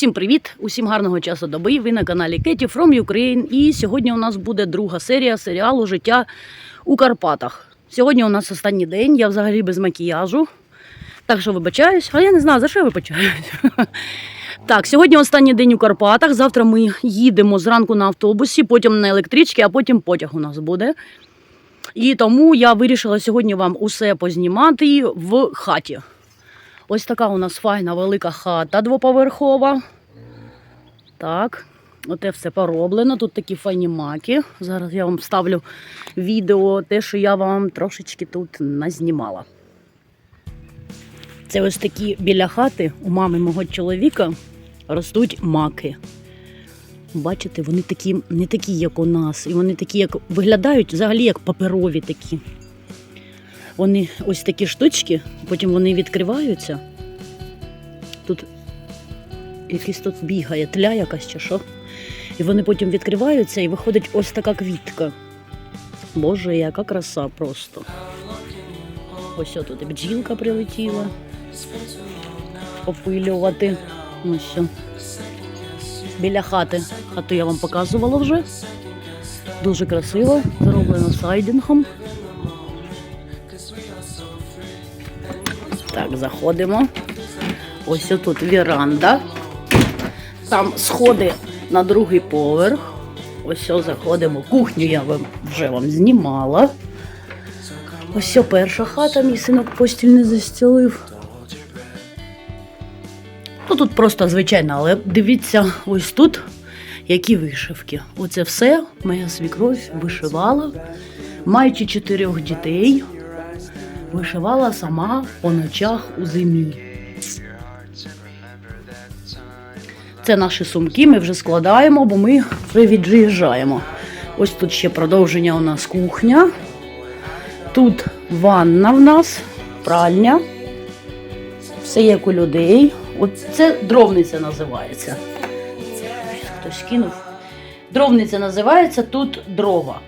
Усім привіт, усім гарного часу доби. Ви на каналі Кеті From Ukraine. І сьогодні у нас буде друга серія серіалу Життя у Карпатах. Сьогодні у нас останній день, я взагалі без макіяжу. Так що вибачаюсь, а я не знаю, за що вибачаюсь. Так, сьогодні останній день у Карпатах. Завтра ми їдемо зранку на автобусі, потім на електричці, а потім потяг у нас буде. І тому я вирішила сьогодні вам усе познімати в хаті. Ось така у нас файна велика хата двоповерхова. Так, оте все пороблено. Тут такі файні маки. Зараз я вам вставлю відео, те, що я вам трошечки тут назнімала. Це ось такі біля хати у мами мого чоловіка ростуть маки. Бачите, вони такі, не такі, як у нас. І вони такі, як виглядають взагалі як паперові такі. Вони ось такі штучки, потім вони відкриваються. Тут якийсь тут бігає, тля якась чи що. І вони потім відкриваються і виходить ось така квітка. Боже, яка краса просто. Ось тут і бджілка прилетіла. Опилювати. Ось. що. Біля хати. Хату я вам показувала вже. Дуже красиво, зроблено сайдингом. Так, заходимо. Ось тут віранда. Там сходи на другий поверх. Ось заходимо. Кухню я вже вам знімала. Ось перша хата, мій синок постіль не застілив. Ну тут просто звичайно, але дивіться, ось тут які вишивки. Оце все моя свікровь вишивала, маючи чотирьох дітей, вишивала сама по ночах у зимі. Це наші сумки, ми вже складаємо, бо ми вже від'їжджаємо. Ось тут ще продовження у нас кухня. Тут ванна в нас, пральня. Все як у людей. Це дровниця називається. Хтось кинув. Дровниця називається тут дрова.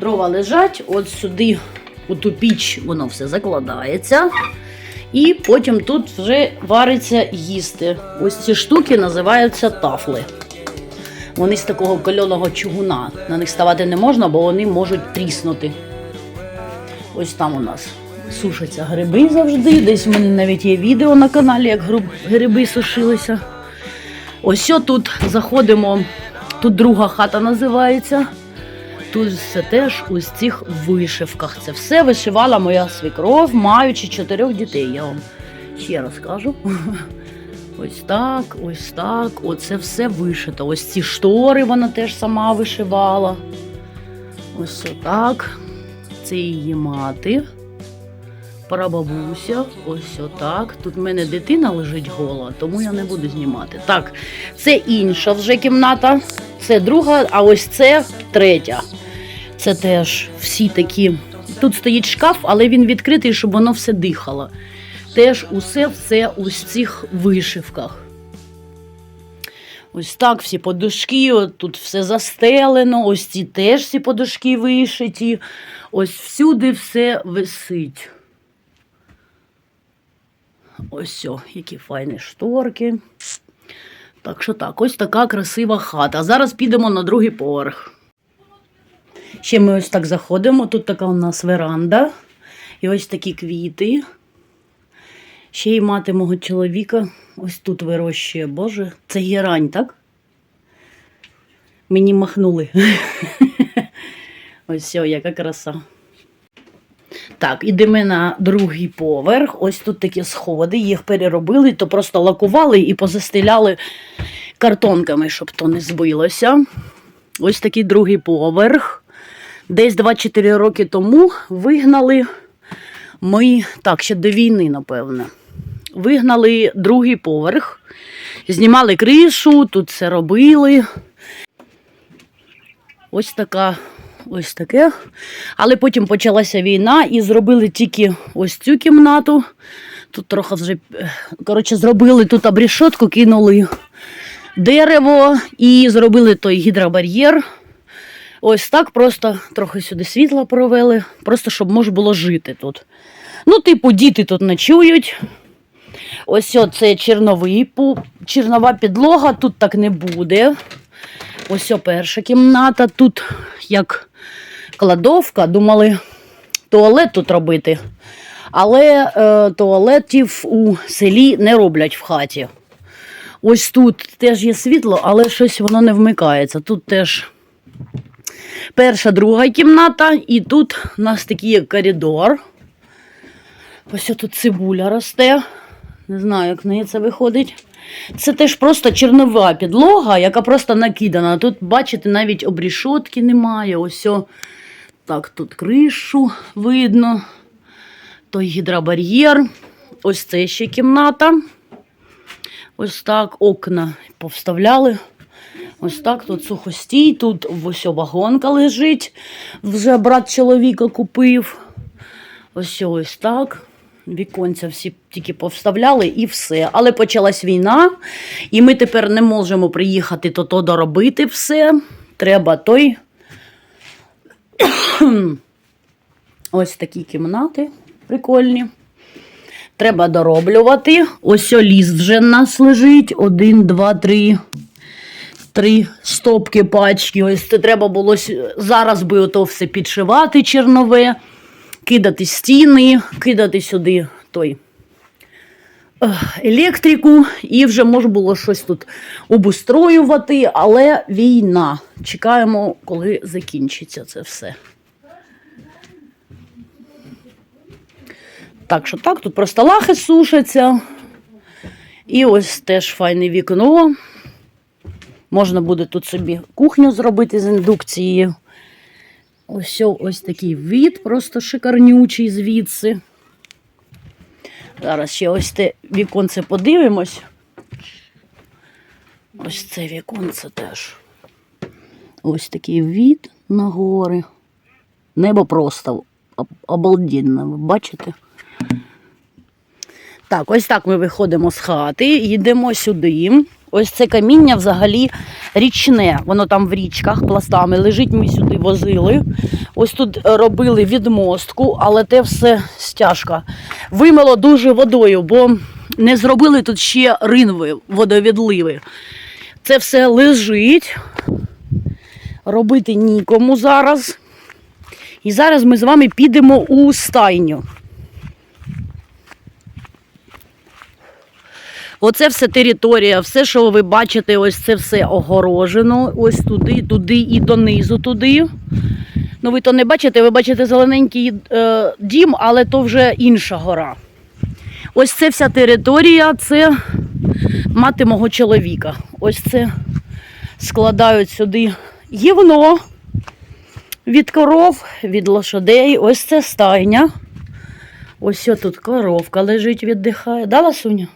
Дрова лежать, от сюди, у ту піч, воно все закладається. І потім тут вже вариться їсти. Ось ці штуки називаються тафли. Вони з такого кольоного чугуна. На них ставати не можна, бо вони можуть тріснути. Ось там у нас сушаться гриби завжди. Десь в мене навіть є відео на каналі, як гриби сушилися. Ось тут заходимо. Тут друга хата називається. Тут все теж у цих вишивках. Це все вишивала моя свекров, маючи чотирьох дітей. Я вам ще раз кажу. Ось так, ось так. Оце все вишито. Ось ці штори вона теж сама вишивала. Ось отак. Це її мати. Прабабуся, ось отак. Тут в мене дитина лежить гола, тому я не буду знімати. Так, це інша вже кімната, це друга, а ось це третя. Це теж всі такі. Тут стоїть шкаф, але він відкритий, щоб воно все дихало. Теж усе все у цих вишивках. Ось так всі подушки, от тут все застелено, ось ці теж всі подушки вишиті. Ось всюди все висить. Ось о, які файні шторки. Так що так, ось така красива хата. А зараз підемо на другий поверх. Ще ми ось так заходимо. Тут така у нас веранда. І ось такі квіти. Ще й мати мого чоловіка ось тут вирощує. Боже, це герань, так? Мені махнули. Ось все, яка краса. Так, ідемо на другий поверх. Ось тут такі сходи, їх переробили, то просто лакували і позастеляли картонками, щоб то не збилося. Ось такий другий поверх. Десь 2-4 роки тому вигнали ми, так, ще до війни, напевно. Вигнали другий поверх, знімали кришу, тут все робили. Ось така, ось таке. Але потім почалася війна і зробили тільки ось цю кімнату. Тут трохи вже, е, коротше, зробили тут обрішотку, кинули дерево і зробили той гідробар'єр. Ось так просто трохи сюди світла провели, просто щоб можна було жити тут. Ну, типу, діти тут ночують. Ось це черновий, чернова підлога, тут так не буде. Ось перша кімната, тут як кладовка, думали туалет тут робити. Але е, туалетів у селі не роблять в хаті. Ось тут теж є світло, але щось воно не вмикається. Тут теж перша, друга кімната, і тут у нас такий коридор. Ось тут цибуля росте. Не знаю, як в неї це виходить. Це теж просто чернова підлога, яка просто накидана. Тут, бачите, навіть обрішотки немає. Ось так, тут кришу видно. Той гідробар'єр. Ось це ще кімната. Ось так окна повставляли. Ось так тут сухостій, тут ось вагонка лежить. Вже брат чоловіка купив. Ось ось так. Віконця всі тільки повставляли і все. Але почалась війна, і ми тепер не можемо приїхати то то доробити все. Треба той. Ось такі кімнати прикольні. Треба дороблювати. Ось ліс вже в нас лежить. Один, два, три. Три стопки пачки. Ось це треба було зараз би ото все підшивати чернове, кидати стіни, кидати сюди той електрику, і вже можна було щось тут обустроювати, але війна. Чекаємо, коли закінчиться це все. Так що так, тут просто лахи сушаться. І ось теж файне вікно. Можна буде тут собі кухню зробити з індукцією. Ось ось такий від, просто шикарнючий звідси. Зараз ще ось те віконце подивимось. Ось це віконце теж. Ось такий від на гори. Небо просто об- обалденне, ви бачите? Так, ось так ми виходимо з хати, їдемо сюди. Ось це каміння взагалі річне. Воно там в річках пластами лежить. Ми сюди возили. Ось тут робили відмостку, але те все стяжка. Вимило дуже водою, бо не зробили тут ще ринви водовідливи. Це все лежить. Робити нікому зараз. І зараз ми з вами підемо у стайню. Оце все територія, все, що ви бачите, ось це все огорожено. Ось туди, туди і донизу туди. Ну, ви то не бачите, ви бачите зелененький е, дім, але то вже інша гора. Ось це вся територія, це мати мого чоловіка. Ось це складають сюди гівно від коров, від лошадей. Ось це стайня. Ось тут коровка лежить, віддихає. Да, Ласуня?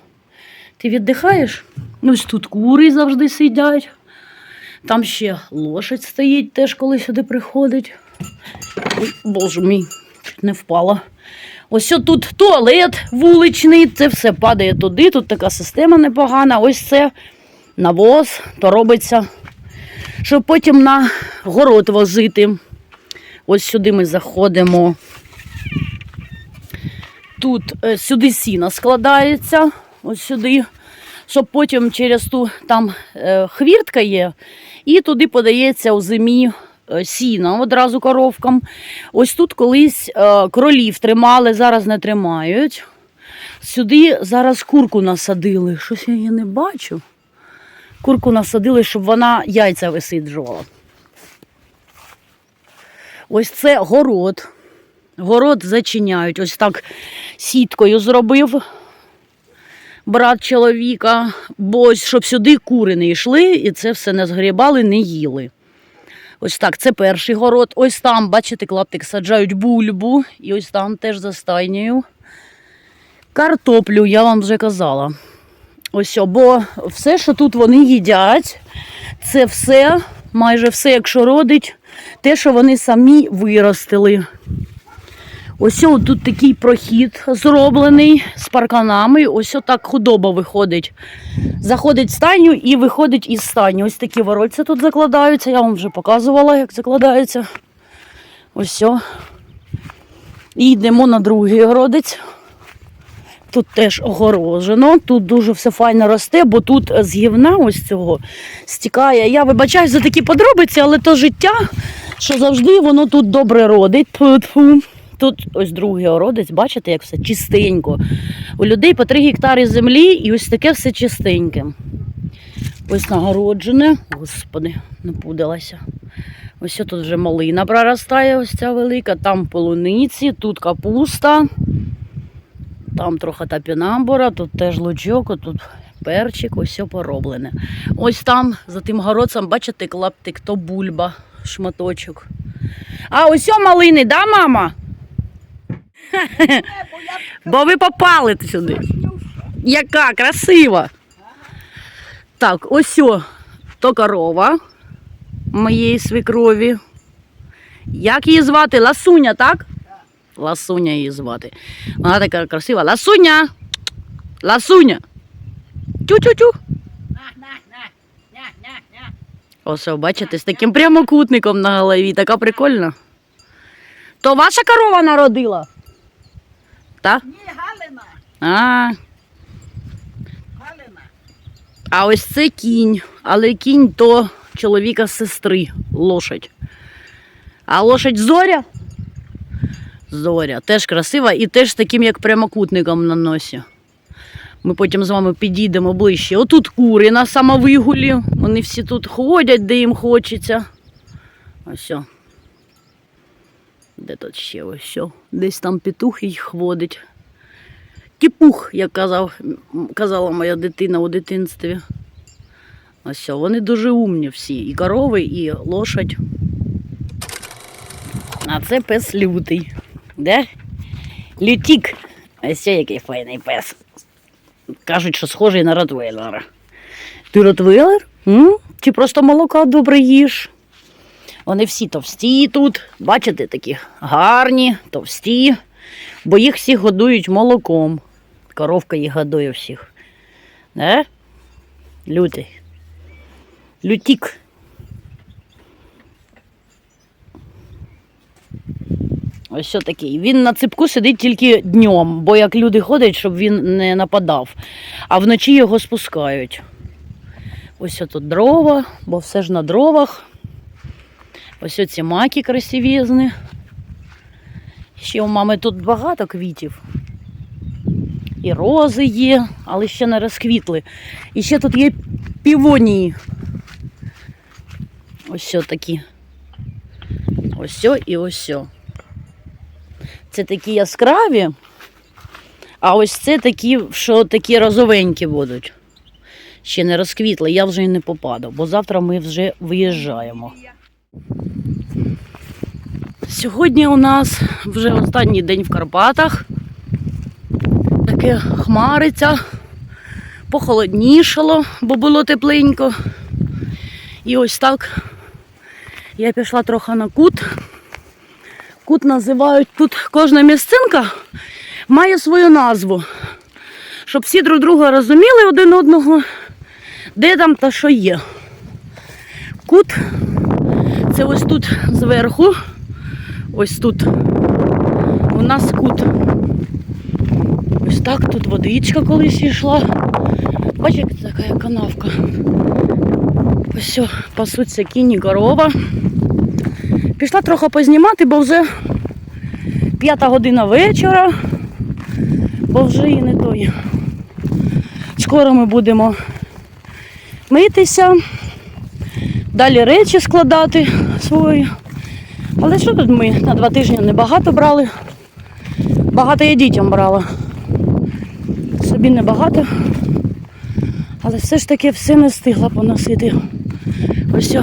Ти віддихаєш? Ось тут кури завжди сидять. Там ще лошадь стоїть теж, коли сюди приходить. Ой, боже мій, не впала. Ось тут туалет вуличний, це все падає туди. Тут така система непогана. Ось це навоз, то робиться, щоб потім на город возити. Ось сюди ми заходимо. Тут е, сюди сіна складається, ось сюди, щоб потім через ту там е, хвіртка є, і туди подається у зимі е, сіна одразу коровкам. Ось тут колись е, кролів тримали, зараз не тримають. Сюди зараз курку насадили. Щось я її не бачу. Курку насадили, щоб вона яйця висиджувала. Ось це город. Город зачиняють. Ось так сіткою зробив брат чоловіка, бо щоб сюди кури не йшли і це все не згрібали, не їли. Ось так, це перший город. Ось там, бачите, клаптик саджають бульбу, і ось там теж за стайнею. Картоплю, я вам вже казала. Ось, бо все, що тут вони їдять, це все, майже все, якщо родить, те, що вони самі виростили. Ось тут такий прохід зроблений з парканами. Ось так худоба виходить. Заходить в стайню і виходить із стайні. Ось такі ворольця тут закладаються. Я вам вже показувала, як закладаються. Ось. І йдемо на другий городець. Тут теж огорожено, тут дуже все файно росте, бо тут з гівна ось цього стікає. Я вибачаю за такі подробиці, але то життя, що завжди воно тут добре родить. Тьфу-тьфу. Тут ось другий ородець, бачите, як все чистенько. У людей по 3 гектари землі і ось таке все чистеньке. Ось нагороджене. Господи, напудилася. Ось тут вже малина проростає, ось ця велика, там полуниці, тут капуста, там трохи тапінамбура, тут теж лучок, тут перчик, ось все пороблене. Ось там, за тим городцем, бачите, клаптик, то бульба, шматочок. А ось малини, да, мама? Бо ви попали сюди. Яка красива. Так, ось о, то корова моєї свекрові. Як її звати? Ласуня, так? Ласуня її звати. Вона така красива. Ласуня! Ласуня! Тю-тю-тю. Ось, бачите, з таким прямокутником на голові. Така прикольна. То ваша корова народила? Ні, Галина, А, Галина. а ось це кінь. Але кінь то чоловіка сестри, лошадь. А лошадь зоря? Зоря. Теж красива і теж з таким, як прямокутником на носі. Ми потім з вами підійдемо ближче. Отут кури на самовигулі. Вони всі тут ходять, де їм хочеться. Ось. Де тут ще ось? о? Десь там петух їх водить. Тіпух, як казав, казала моя дитина у дитинстві. Ось, о, вони дуже умні всі. І корови, і лошадь. А це пес лютий. Де? Лютік. Ось який файний пес. Кажуть, що схожий на Ротвейлера. Ти Ротвейлер? М? Чи просто молока добре їш? Вони всі товсті тут, бачите, такі гарні, товсті, бо їх всіх годують молоком. Коровка їх годує всіх. Не? Лютий. Лютік. Ось що такий. Він на ципку сидить тільки днем, бо як люди ходять, щоб він не нападав. А вночі його спускають. Ось тут дрова, бо все ж на дровах. Ось оці маки красивізні. Ще у мами тут багато квітів. І рози є, але ще не розквітли. І ще тут є півонії. Ось такі. Ось і ось. Це такі яскраві, а ось це такі, що такі розовенькі будуть. Ще не розквітли, я вже й не попаду, бо завтра ми вже виїжджаємо. Сьогодні у нас вже останній день в Карпатах. Таке хмариться, похолоднішало, бо було тепленько. І ось так я пішла трохи на кут. Кут називають тут кожна місцинка має свою назву. Щоб всі друг друга розуміли один одного, де там та що є. Кут це ось тут зверху. Ось тут. У нас кут. Ось так, тут водичка колись йшла. Бачите, така канавка. Ось пасуться кінь і корова. Пішла трохи познімати, бо вже п'ята година вечора, бо вже і не той. Скоро ми будемо митися, далі речі складати свої. Але що тут ми на два тижні небагато брали. Багато я дітям брала. Собі небагато. Але все ж таки все не встигла поносити. Ось. о.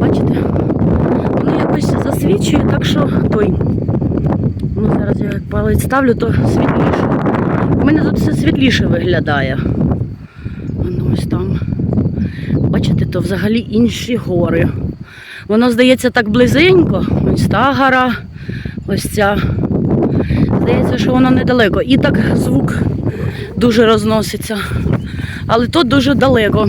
Бачите? Воно якось засвічує, так що той. Ну, зараз я як палець ставлю, то світліше. У мене тут все світліше виглядає. Воно ось там. Бачите, то взагалі інші гори. Воно здається так близенько. Ось та гора, ось ця. Здається, що воно недалеко. І так звук дуже розноситься. Але тут дуже далеко,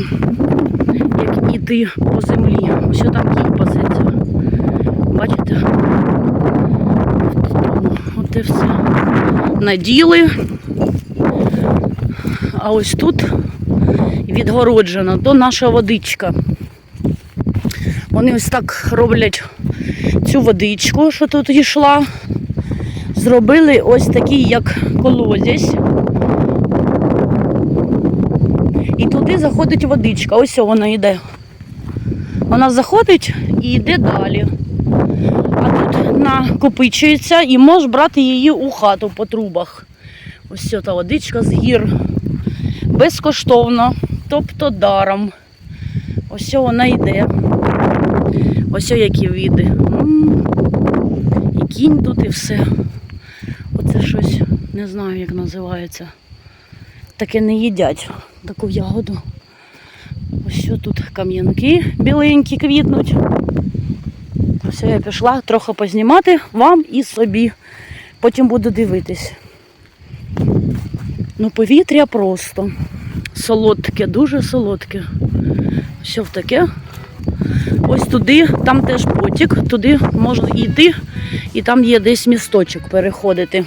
як іти по землі. Ось там кінь пасеться. Бачите? От тому, от бачите, все. Наділи. А ось тут відгороджено, то наша водичка. Вони ось так роблять цю водичку, що тут йшла. Зробили ось такий, як колодязь. І туди заходить водичка. Ось вона йде. Вона заходить і йде далі. А тут накопичується і можеш брати її у хату по трубах. Ось ця водичка з гір. Безкоштовно, тобто даром. Ось вона йде. Ось які види. М, І кінь тут і все. Оце щось не знаю, як називається. Таке не їдять таку ягоду. Ось тут кам'янки біленькі квітнуть. Ось я пішла трохи познімати вам і собі. Потім буду дивитись. Ну, повітря просто солодке, дуже солодке. Що в таке? Ось туди, там теж потік, туди можна йти, і там є десь місточок переходити.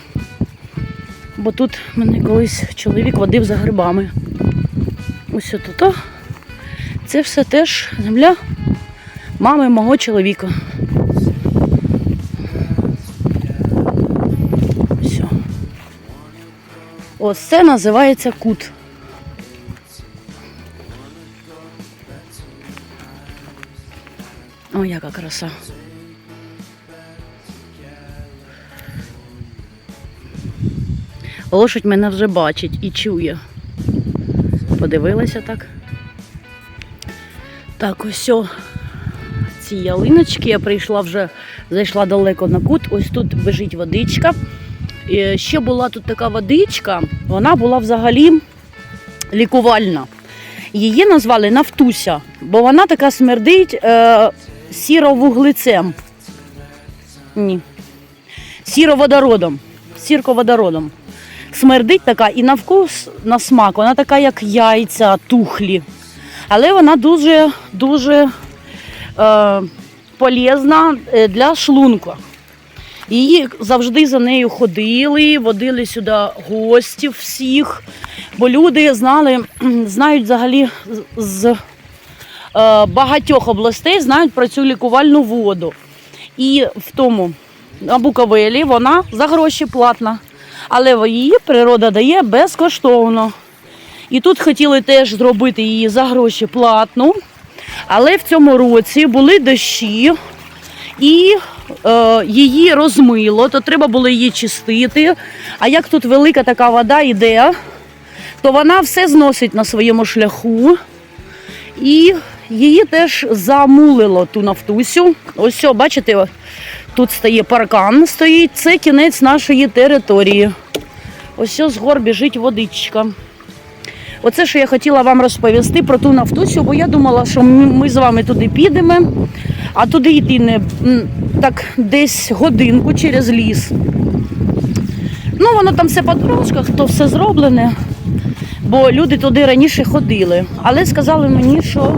Бо тут мене колись чоловік водив за грибами. Ось тут. Це все теж земля мами мого чоловіка. Все. Ось це називається кут. О, яка краса. Лошадь мене вже бачить і чує. Подивилася так. Так, ось о, ці ялиночки. Я прийшла вже, зайшла далеко на кут. Ось тут бежить водичка. І ще була тут така водичка, вона була взагалі лікувальна. Її назвали Нафтуся, бо вона така смердить е, сіровуглецем. Ні. Сіроводородом. Сірководородом. Смердить така і на вкус, на смак, вона така, як яйця, тухлі. Але вона дуже дуже е, полезна е, для шлунку. Її завжди за нею ходили, водили сюди гостів всіх, бо люди знали, знають взагалі з- багатьох областей знають про цю лікувальну воду. І в тому на Буковелі вона за гроші платна, але її природа дає безкоштовно. І тут хотіли теж зробити її за гроші платну, але в цьому році були дощі і е, її розмило, то треба було її чистити. А як тут велика така вода йде, то вона все зносить на своєму шляху. І її теж замулило ту нафтусю. Ось, все, бачите, тут стає паркан, стоїть. Це кінець нашої території. Ось все, з гор біжить водичка. Оце, що я хотіла вам розповісти про ту нафтусю, бо я думала, що ми з вами туди підемо, а туди йти не так десь годинку через ліс. Ну, воно там все по дорожках, то все зроблене, бо люди туди раніше ходили. Але сказали мені, що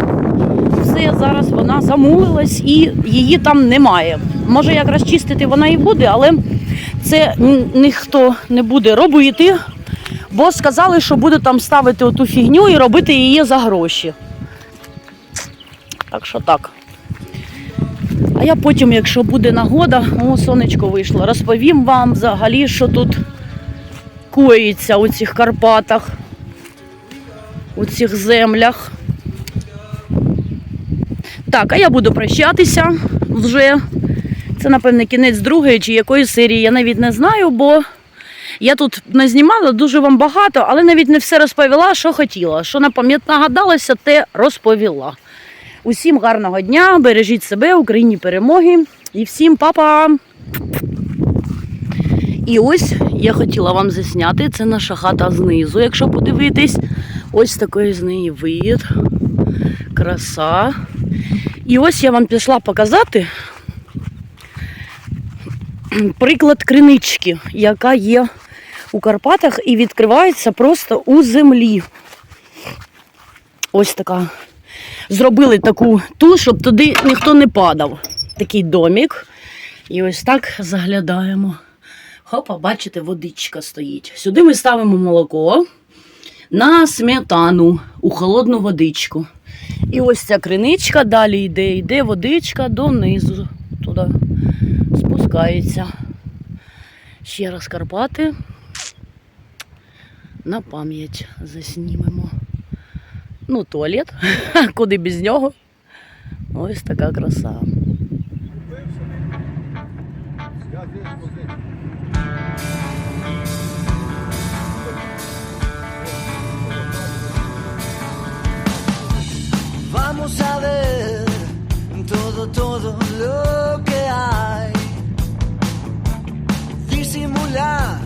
все зараз вона замулилась і її там немає. Може, якраз чистити вона і буде, але це ніхто не буде робити, бо сказали, що буде там ставити оту фігню і робити її за гроші. Так що так. А я потім, якщо буде нагода, о, сонечко вийшло, розповім вам взагалі, що тут коїться у цих Карпатах, у цих землях. Так, а я буду прощатися вже. Це, напевне, кінець другої чи якої серії, я навіть не знаю, бо я тут не знімала дуже вам багато, але навіть не все розповіла, що хотіла. Що напам'ят нагадалася, те розповіла. Усім гарного дня, бережіть себе, Україні перемоги і всім па-па! І ось я хотіла вам засняти, це наша хата знизу, якщо подивитись. Ось такий з неї вид. Краса. І ось я вам пішла показати приклад кринички, яка є у Карпатах і відкривається просто у землі. Ось така. Зробили таку ту, щоб туди ніхто не падав. Такий домик. І ось так заглядаємо. Хопа, бачите, водичка стоїть. Сюди ми ставимо молоко на сметану у холодну водичку. І ось ця криничка далі йде, йде водичка донизу. Туди спускається. Ще раз Карпати. На пам'ять заснімемо. Ну, туалет, куди без нього. Ось така краса. Vamos a ver todo, todo lo que hay. Disimular,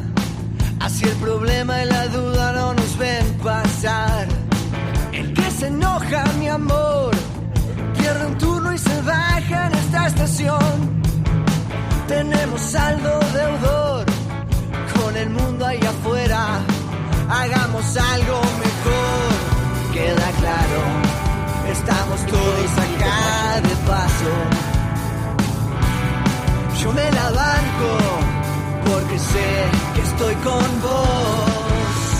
así el problema y la duda no nos ven pasar. El que se enoja, mi amor, pierde un turno y se baja en esta estación. Tenemos saldo deudor con el mundo ahí afuera. Hagamos algo de paso. Yo me la banco porque sé que estoy con vos.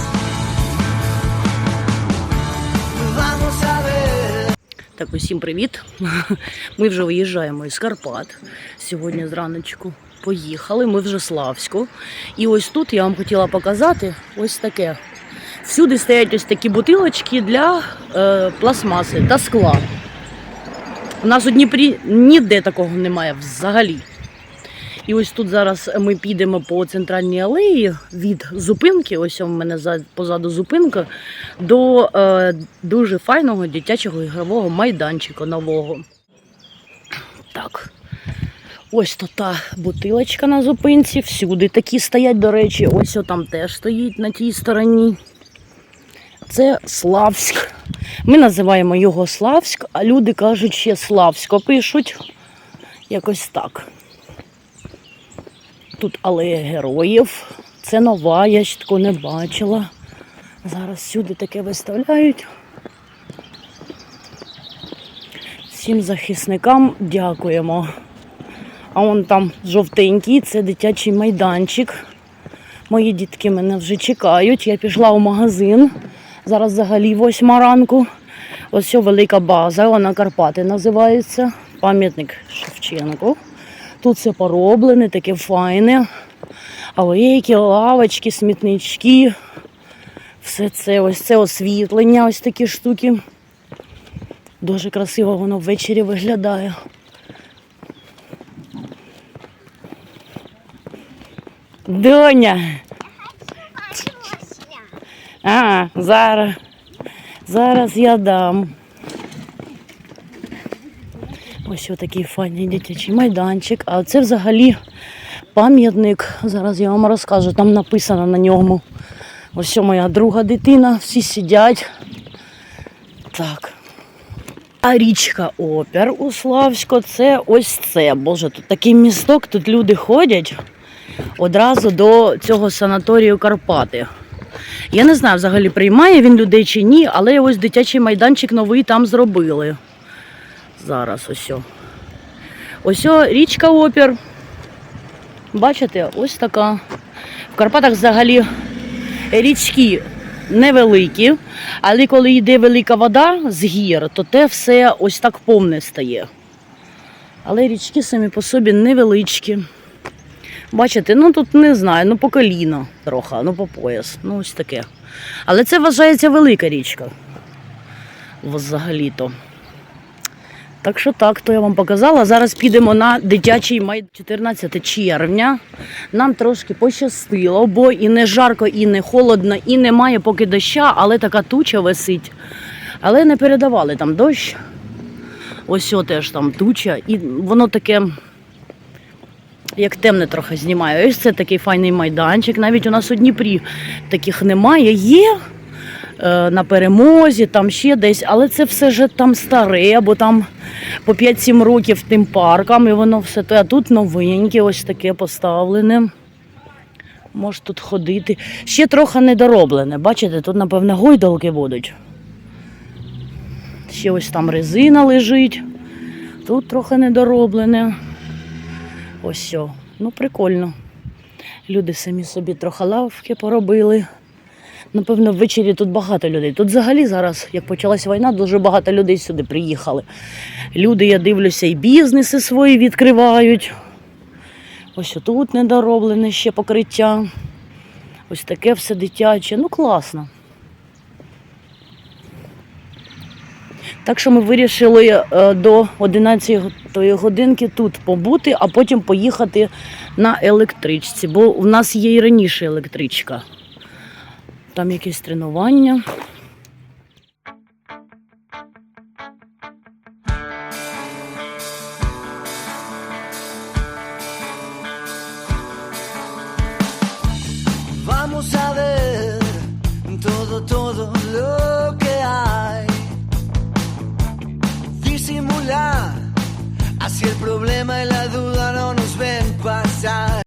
Vamos a ver. Так, усім привіт. Ми вже виїжджаємо із Карпат. Сьогодні зраночку поїхали. Ми вже Славську. І ось тут я вам хотіла показати ось таке. Всюди стоять ось такі бутилочки для е, пластмаси та скла. У нас у Дніпрі ніде такого немає взагалі. І ось тут зараз ми підемо по центральній алеї від зупинки, ось у мене позаду зупинка, до е, дуже файного дитячого ігрового майданчика нового. Так. Ось то та бутилочка на зупинці. Всюди такі стоять, до речі, ось там теж стоїть на тій стороні. Це Славськ. Ми називаємо його Славськ, а люди кажуть, ще Славсько пишуть. Якось так. Тут алея героїв. Це нова, я ще такого не бачила. Зараз сюди таке виставляють. Всім захисникам дякуємо. А вон там жовтенький, це дитячий майданчик. Мої дітки мене вже чекають. Я пішла в магазин. Зараз взагалі восьма ранку. Ось ця велика база, вона Карпати називається. Пам'ятник Шевченку. Тут все пороблене, таке файне. Алейки, лавочки, смітнички. Все це, ось це освітлення, ось такі штуки. Дуже красиво воно ввечері виглядає. Доня. А, зараз. Зараз я дам. Ось такий файний дитячий майданчик. А це взагалі пам'ятник. Зараз я вам розкажу, там написано на ньому. Ось моя друга дитина, всі сидять. Так. А річка Опер у Славську це ось це. Боже, тут такий місток, тут люди ходять одразу до цього санаторію Карпати. Я не знаю, взагалі приймає він людей чи ні, але ось дитячий майданчик новий там зробили. Зараз ось. Ось річка Опір. Бачите, ось така. В Карпатах взагалі річки невеликі, але коли йде велика вода з гір, то те все ось так повне стає. Але річки самі по собі невеличкі. Бачите, ну тут не знаю, ну по коліно трохи, ну по пояс, ну ось таке. Але це вважається велика річка. Взагалі-то. Так що так, то я вам показала. Зараз підемо на дитячий май 14 червня. Нам трошки пощастило, бо і не жарко, і не холодно, і немає поки доща, але така туча висить. Але не передавали там дощ. Ось о теж там туча, і воно таке як темне трохи знімає. Ось це такий файний майданчик. Навіть у нас у Дніпрі таких немає. Є е, на перемозі, там ще десь, але це все ж там старе, бо там по 5-7 років тим паркам, і воно все те. А тут новеньке, ось таке поставлене. Може тут ходити. Ще трохи недороблене. Бачите, тут, напевне, гойдалки будуть. Ще ось там резина лежить. Тут трохи недороблене. Ось. о. Ну, прикольно. Люди самі собі трохи лавки поробили. Напевно, ввечері тут багато людей. Тут взагалі зараз, як почалась війна, дуже багато людей сюди приїхали. Люди, я дивлюся, і бізнеси свої відкривають. Ось тут недороблене ще покриття. Ось таке все дитяче. Ну, класно. Так що ми вирішили е, до 11 годинки тут побути, а потім поїхати на електричці, бо в нас є і раніше електричка. Там якесь тренування. si el problema es la